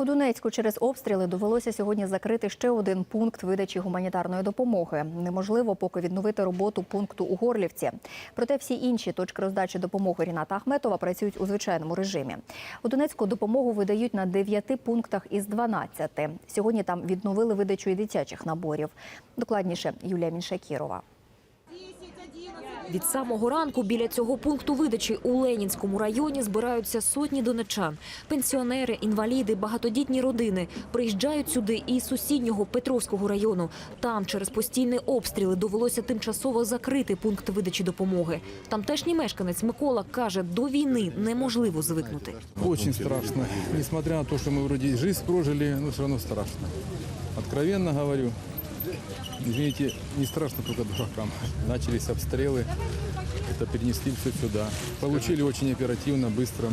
У Донецьку через обстріли довелося сьогодні закрити ще один пункт видачі гуманітарної допомоги. Неможливо поки відновити роботу пункту у Горлівці. Проте всі інші точки роздачі допомоги Ріната Ахметова працюють у звичайному режимі. У Донецьку допомогу видають на 9 пунктах із 12. Сьогодні там відновили видачу і дитячих наборів. Докладніше Юлія Міншакірова. Від самого ранку біля цього пункту видачі у Ленінському районі збираються сотні донечан. Пенсіонери, інваліди, багатодітні родини приїжджають сюди і з сусіднього Петровського району. Там через постійні обстріли довелося тимчасово закрити пункт видачі допомоги. Тамтешній мешканець Микола каже, до війни неможливо звикнути. Очень страшно. Несмотря на то, что мы вроде и жизнь прожили, но все равно страшно. Откровенно говорю Извините, не страшно только дуракам. Начались обстрелы. Это перенесли все сюда. Получили очень оперативно, быстро.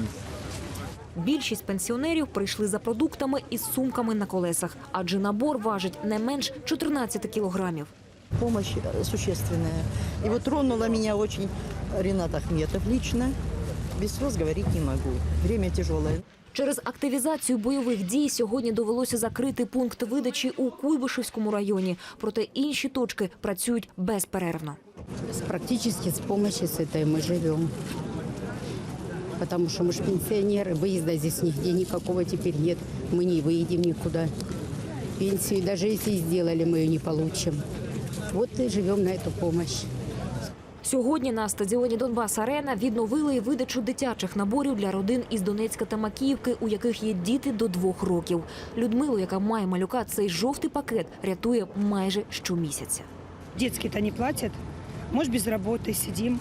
Більшість пенсіонерів прийшли за продуктами із сумками на колесах, адже набор важить не менш 14 кілограмів. Помощь э, существенная. И вот тронула меня очень Ренат Ахметов лично. Без слез говорить не могу. Время тяжелое. Через активізацію бойових дій сьогодні довелося закрити пункт видачі у Куйбишевському районі. Проте інші точки працюють безперервно. Практически с помощью с этой мы живем. Потому что мы же пенсионеры, выезда здесь нигде никакого теперь нет. Мы не выедем никуда. Пенсию, даже если и сделали, мы ее не получим. Вот и живем на эту помощь. Сьогодні на стадіоні Донбас Арена відновили і видачу дитячих наборів для родин із Донецька та Макіївки, у яких є діти до двох років. Людмилу, яка має малюка, цей жовтий пакет рятує майже щомісяця. Дітські-то не платять, може без роботи сидимо,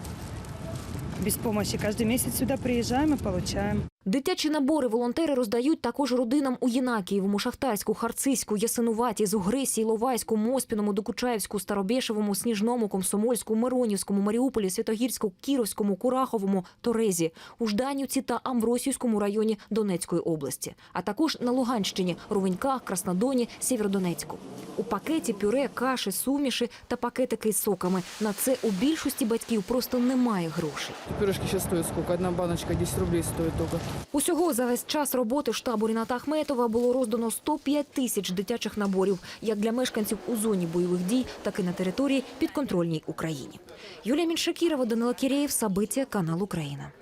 без допомоги. Кожен місяць сюди приїжджаємо і получаем. Дитячі набори волонтери роздають також родинам у Єнакієвому, Шахтарську, Харцизьку, Ясинуваті, Зугрисі, Іловайську, Моспіному, Докучаєвську, Старобєшевому, Сніжному, Комсомольську, Миронівському, Маріуполі, Святогірську, Кіровському, Кураховому, Торезі, у Жданівці та Амвросійському районі Донецької області, а також на Луганщині, Ровеньках, Краснодоні, Сєвєродонецьку. У пакеті пюре, каші, суміші та пакетики з соками. На це у більшості батьків просто немає грошей. Пюрешки сейчас стоят сколько? Одна баночка 10 рублей стоит только. Усього за весь час роботи штабу Ріната Ахметова було роздано 105 тисяч дитячих наборів, як для мешканців у зоні бойових дій, так і на території підконтрольній Україні. Юлія Міншакірова, Данила Кірєєв, Сабиття, канал Україна.